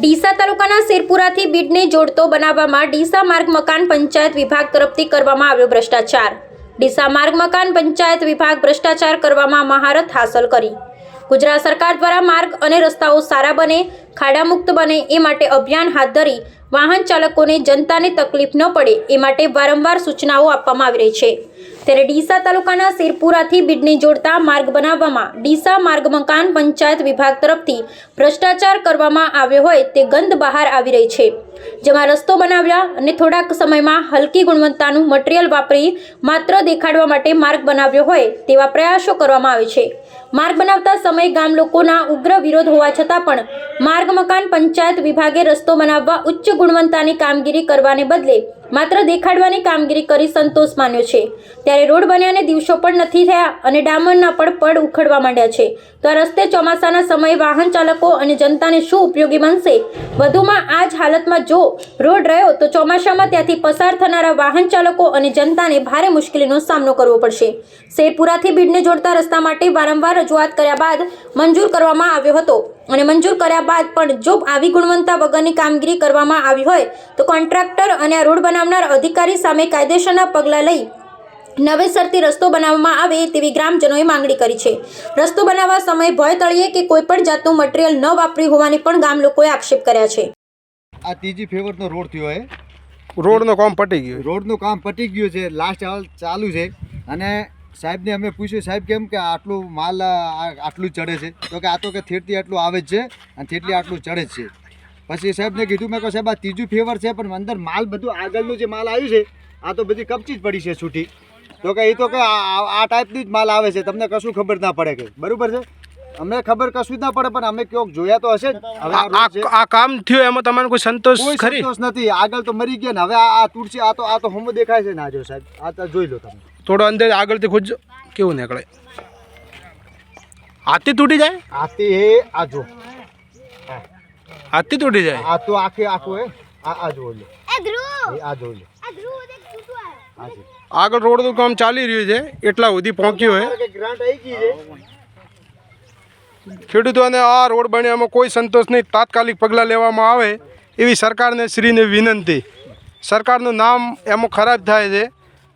ડીસા તાલુકાના શેરપુરાથી બીડને જોડતો બનાવવામાં ડીસા માર્ગ મકાન પંચાયત વિભાગ તરફથી કરવામાં આવ્યો ભ્રષ્ટાચાર. ડીસા માર્ગ મકાન પંચાયત વિભાગ ભ્રષ્ટાચાર કરવામાં મહારત હાંસલ કરી. ગુજરાત સરકાર દ્વારા માર્ગ અને રસ્તાઓ સારા બને, ખાડામુક્ત બને એ માટે અભિયાન હાથ ધરી વાહન ચાલકોને જનતાને તકલીફ ન પડે એ માટે વારંવાર સૂચનાઓ આપવામાં આવી રહી છે. ત્યારે ડીસા તાલુકાના શેરપુરાથી બીડને જોડતા માર્ગ બનાવવામાં ડીસા માર્ગ મકાન પંચાયત વિભાગ તરફથી ભ્રષ્ટાચાર કરવામાં આવ્યો હોય તે ગંધ બહાર આવી રહી છે. જેમાં રસ્તો બનાવ્યા અને થોડાક સમયમાં હલકી ગુણવત્તાનું મટીરિયલ વાપરી માત્ર દેખાડવા માટે માર્ગ બનાવ્યો હોય તેવા પ્રયાસો કરવામાં આવે છે. માર્ગ બનાવતા સમયે ગામ લોકોના ઉગ્ર વિરોધ હોવા છતાં પણ માર્ગ મકાન પંચાયત વિભાગે રસ્તો બનાવવા ઉચ્ચ ગુણવત્તાની કામગીરી કરવાને બદલે માત્ર દેખાડવાની કામગીરી કરી સંતોષ માન્યો છે. ત્યારે રોડ બન્યાને દિવસો પણ નથી થયા અને ડામરના પણ પડ ઉખડવા માંડ્યા છે. તો આ રસ્તે ચોમાસાના સમયે વાહન ચાલકો અને જનતાને શું ઉપયોગી બનશે? વધુમાં આ જ હાલતમાં જો રોડ રહ્યો તો ચોમાસામાં ત્યાંથી પસાર થનારા વાહન ચાલકો અને જનતાને ભારે મુશ્કેલીનો સામનો કરવો પડશે. શેરપુરાથી બીડને જોડતા રસ્તા માટે વારંવાર રજૂઆત કર્યા બાદ મંજૂર કરવામાં આવ્યો હતો. અને મંજૂર કર્યા બાદ પણ જો આવી ગુણવત્તા વગરની કામગીરી કરવામાં આવી હોય તો કોન્ટ્રાક્ટર અને આ રોડ બનાવનાર અધિકારી સામે કાયદેસરના પગલાં લઈ નવેસરથી રસ્તો બનાવવામાં આવે તેવી ગ્રામજનોએ માંગણી કરી છે. રસ્તો બનાવવા સમયે ભય તળીએ કે કોઈપણ જાતનું મટીરિયલ ન વાપરી હોવાની પણ ગામ લોકોએ આક્ષેપ કર્યા છે. આ ત્રીજી ફેવરનો રોડ થયો હે. રોડનું કામ પટી ગયું. રોડનું કામ પટી ગયું છે. લાસ્ટ હાલ ચાલુ છે. અને સાહેબને અમે પૂછ્યું સાહેબ કેમ કે આટલું માલ આટલું ચડે છે? તો કે આ તો કે થેટલી આટલું આવે જ છે અને થેટલી આટલું ચડે જ છે. પછી સાહેબને કીધું મેં કહું સાહેબ આ ત્રીજું ફેવર છે પણ અંદર માલ બધું આગળનું જે માલ આવ્યું છે આ તો બધી કપચી જ પડી છે છૂટી. તો કે એ તો કે આ ટાઈપની જ માલ આવે છે તમને કશું ખબર ના પડે કે. બરાબર છે? અમને ખબર કશું જ ના પડે પણ અમે ક્યાંક જોયા તો હશે હવે આ કામ થયું એમાં તમારે કોઈ સંતોષ ખરી? સંતોષ નથી. આગળ તો મરી ગયા ને હવે આ આ તુલસી આ તો આ તો હોમો દેખાય છે ના જો સાહેબ આ તો જોઈ લો તમે. થોડો અંદર આગળથી ખુદ કેવું નીકળે. હાથી તૂટી જાય? હાથી એ આજો હાથી તૂટી જાય? આ તો આખે આખું એ આ આ જો લો એ આ જો લો આ છે આગળ રોડનું કામ ચાલી રહ્યું છે. એટલા સુધી પહોંચ્યું હોય કે ગ્રાન્ટ આવી ગઈ છે. ખેડૂતોને આ રોડ બન્યામાં કોઈ સંતોષ નહીં. તાત્કાલિક પગલાં લેવામાં આવે એવી સરકારને શ્રીને વિનંતી. સરકારનું નામ એમાં ખરાબ થાય છે.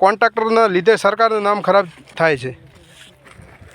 કોન્ટ્રાક્ટરના લીધે સરકારનું નામ ખરાબ થાય છે.